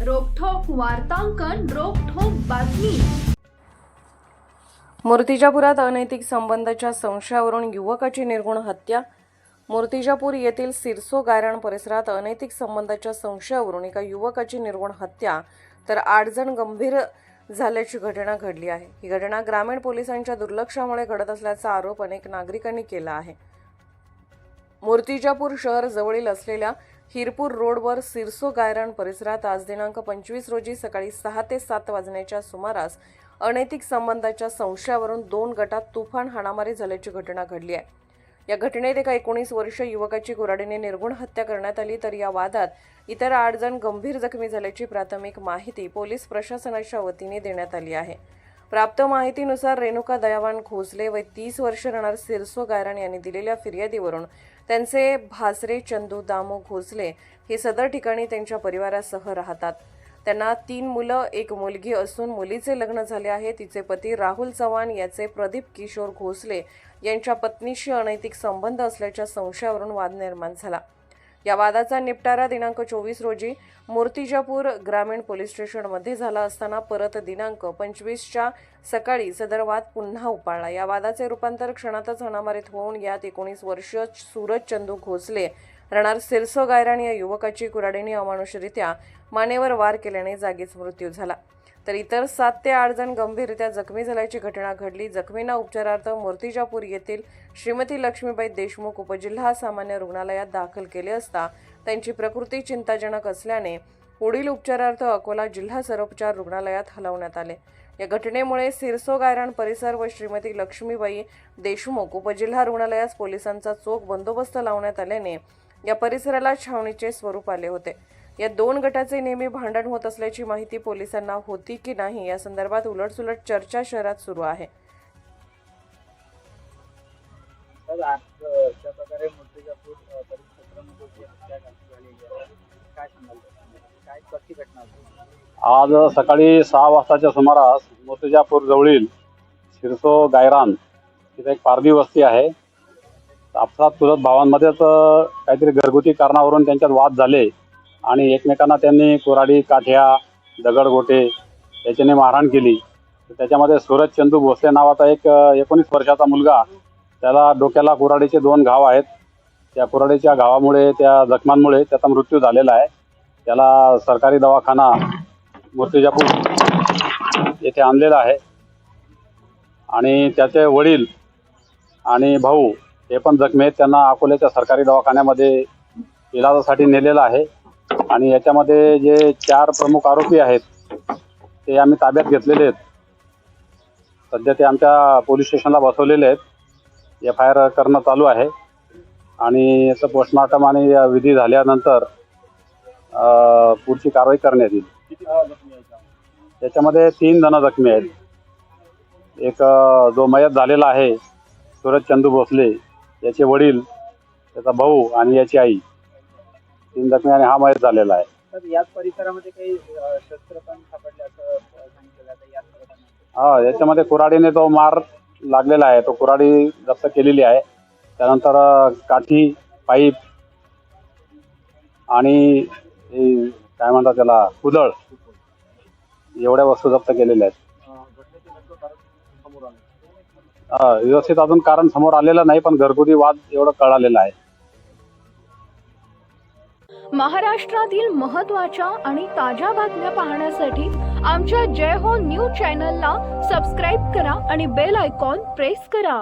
वार्तांकन रोखोक बातमी. मूर्तिजापुरात अनैतिक संबंधाच्या संशयावरून युवकाची निर्गुण हत्या. मूर्तिजापूर येथील सिरसो गायराण परिसरात अनैतिक संबंधाच्या संशयावरून एका युवकाची निर्गुण हत्या. तर आठ जण गंभीर झाल्याची घटना घडली आहे. ही घटना ग्रामीण पोलिसांच्या दुर्लक्षामुळे घडत असल्याचा आरोप अनेक नागरिकांनी केला आहे. मूर्तिजापूर शहर जवळील असलेल्या हिरपूर रोडवर सिरसो गायरान परिसरात आज दिनांक पंचवीस रोजी सकाळी सहा ते सात वाजण्याच्या सुमारास अनैतिक संबंधाच्या संशयावरून दोन गटात तुफान हाणामारी झाल्याची घटना घडली आहे. या घटनेत एका एकोणीस वर्ष युवकाची कुऱ्हाडीने निर्गुण हत्या करण्यात आली तर या वादात इतर आठ जण गंभीर जखमी झाल्याची प्राथमिक माहिती पोलीस प्रशासनाच्या वतीने देण्यात आली आहे. प्राप्त माहितीनुसार रेणुका दयावान खोसले व तीस वर्ष राहणार सिरसो गायरान यांनी दिलेल्या फिर्यादीवरून त्यांचे भासरे चंदू दामू घोसले हे सदर ठिकाणी त्यांच्या परिवारासह राहतात. त्यांना तीन मुलं एक मुलगी असून मुलीचे लग्न झाले आहे. तिचे पती राहुल चव्हाण याचे प्रदीप किशोर घोसले यांच्या पत्नीशी अनैतिक संबंध असल्याच्या संशयावरून वाद निर्माण झाला. या वादाचा निपटारा दिनांक चोवीस रोजी मूर्तिजापूर ग्रामीण पोलीस स्टेशनमध्ये झाला असताना परत दिनांक पंचवीसच्या सकाळी सदर वाद पुन्हा उपाळला. या वादाचे रूपांतर क्षणातच हाणामारीत होऊन यात एकोणीस वर्ष सूरज चंदू घोसले. राहणार सिरसो गायरान या युवकाची कुराडीने अमानुषरित्या मानेवर वार केल्याने जागीच मृत्यू झाला. तर इतर सात ते आठ जण गंभीररित्या जखमी झाल्याची घटना घडली. जखमींना उपचारार्थ मूर्तिजापूर येथील श्रीमती लक्ष्मीबाई देशमुख उपजिल्हा सामान्य रुग्णालयात दाखल केले असता त्यांची प्रकृती चिंताजनक असल्याने पुढील उपचारार्थ अकोला जिल्हा सर्वोपचार रुग्णालयात हलवण्यात आले. या घटनेमुळे सिरसो गायरान परिसर व श्रीमती लक्ष्मीबाई देशमुख उपजिल्हा रुग्णालयास पोलिसांचा चोख बंदोबस्त लावण्यात आल्याने या परिसराला छावणीचे स्वरूप आले होते. या दोन गटाचे नेहमी भांडण होत असल्याची माहिती पोलिसांना होती की नाही या संदर्भात उलटसुलट चर्चा शहरात सुरू आहे. आज मूर्तिजापूर सकाळी सहा वाजताच्या सुमारास मोतीजापूर जवळील शिरसो गायरान तिथे एक पारधी वस्ती आहे. आपसात चुलत भावांमध्येच काहीतरी घरगुती कारणावरून त्यांच्यात वाद झाले. आणि एकमेकांना त्यांनी कुऱ्हाडी काठ्या दगडगोटे याच्याने मारहाण केली. तर त्याच्यामध्ये सूरज चंदू भोसले नावाचा एक एकोणीस वर्षाचा मुलगा त्याला डोक्याला कुऱ्हाडीचे दोन घाव आहेत. त्या कुऱ्हाडीच्या घावामुळे त्या जखमांमुळे त्याचा मृत्यू झालेला आहे. त्याला सरकारी दवाखाना मूर्तिजापूर येथे आणलेला आहे. आणि त्याचे वडील आणि भाऊ हे पण जखमी आहेत. त्यांना अकोल्याच्या सरकारी दवाखान्यामध्ये इलाजासाठी नेलेलं आहे. आणि याच्यामध्ये जे चार प्रमुख आरोपी आहेत ते आम्ही ताब्यात घेतलेले आहेत. सध्या ते आमच्या पोलीस स्टेशनला बसवलेले आहेत. एफ आय आर करणं चालू आहे. आणि याचं पोस्टमार्टम आणि विधी झाल्यानंतर पुढची कारवाई करण्यात येईल. याच्यामध्ये त्याच्यामध्ये तीन जण जखमी आहेत. एक जो मयत झालेला आहे सूरज चंदू भोसले याचे वडील त्याचा भाऊ आणि याची आई. तीन जखमी आणि हा मयत झालेला आहे. तर याच परिसरामध्ये काही अ, शस्त्र पण सापडले असं अ, सांगितलं जातं याच घटनेमध्ये. हा याच्यामध्ये कुऱ्हाडीने तो मार लागलेला आहे तो कुऱ्हाडी जप्त केलेली आहे. त्यानंतर अ, काठी पाईप आणि हे काय म्हणतात त्याला कुदळ एवढ्या वस्तू जप्त केलेल्या आहेत. अ, घटनेचे नेमकं कारण समोर आलं. व्यवस्थित अजून कारण समोर आलेलं नाही पण घरगुती वाद एवढं कळालेलं आहे. महाराष्ट्रातील महत्त्वाच्या आणि ताज्या बातम्या पाहण्यासाठी आमच्या जय हो न्यूज चॅनलला सबस्क्राईब करा आणि बेल आयकॉन प्रेस करा.